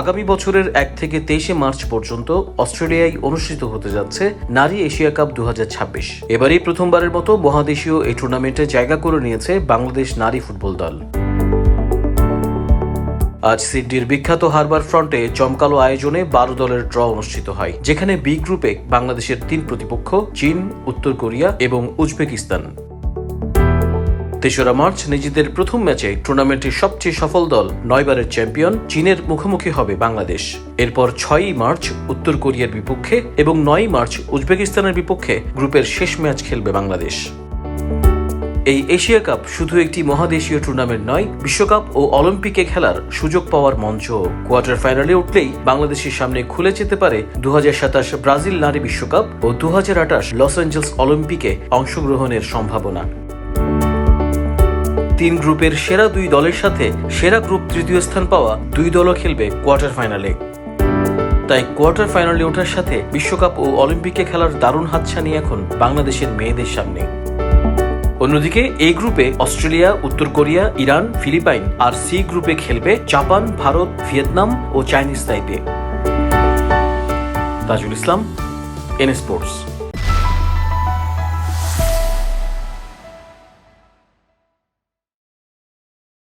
আগামী বছরের এক থেকে তেইশে মার্চ পর্যন্ত অস্ট্রেলিয়ায় অনুষ্ঠিত হতে যাচ্ছে নারী এশিয়া কাপ দু হাজার ছাব্বিশ। এবারই প্রথমবারের মতো মহাদেশীয় এই টুর্নামেন্টে জায়গা করে নিয়েছে বাংলাদেশ নারী ফুটবল দল। আজ সিডনির বিখ্যাত হারবার ফ্রন্টে জমকালো আয়োজনে বারো দলের ড্র অনুষ্ঠিত হয়, যেখানে বি গ্রুপে বাংলাদেশের তিন প্রতিপক্ষ, চীন, উত্তর কোরিয়া এবং উজবেকিস্তান। তেসরা মার্চ নিজেদের প্রথম ম্যাচে টুর্নামেন্টের সবচেয়ে সফল দল নয়বারের চ্যাম্পিয়ন চীনের মুখোমুখি হবে বাংলাদেশ। এরপর ছয়ই মার্চ উত্তর কোরিয়ার বিপক্ষে এবং নয় মার্চ উজবেকিস্তানের বিপক্ষে গ্রুপের শেষ ম্যাচ খেলবে বাংলাদেশ। এই এশিয়া কাপ শুধু একটি মহাদেশীয় টুর্নামেন্ট নয়, বিশ্বকাপ ও অলিম্পিকে খেলার সুযোগ পাওয়ার মঞ্চ কোয়ার্টার ফাইনালে উঠলেই বাংলাদেশের সামনে খুলে যেতে পারে দু হাজার সাতাশ ব্রাজিল নারী বিশ্বকাপ ও দু হাজার আটাশ লস অ্যাঞ্জেলস অলিম্পিকে অংশগ্রহণের সম্ভাবনা। তিন গ্রুপের সেরা দুই দলের সাথে সেরা গ্রুপ তৃতীয় স্থান পাওয়া দুই দলও খেলবে কোয়ার্টার ফাইনালে। তাই কোয়ার্টার ফাইনালে ওঠার সাথে বিশ্বকাপ ও অলিম্পিকে খেলার দারুণ হাতছানি এখন বাংলাদেশের মেয়েদের সামনে। অন্যদিকে এই গ্রুপে অস্ট্রেলিয়া, উত্তর কোরিয়া, ইরান, ফিলিপাইন আর সি গ্রুপে খেলবে জাপান, ভারত, ভিয়েতনাম ও Chinese Taipei. Tajul Islam, N sports.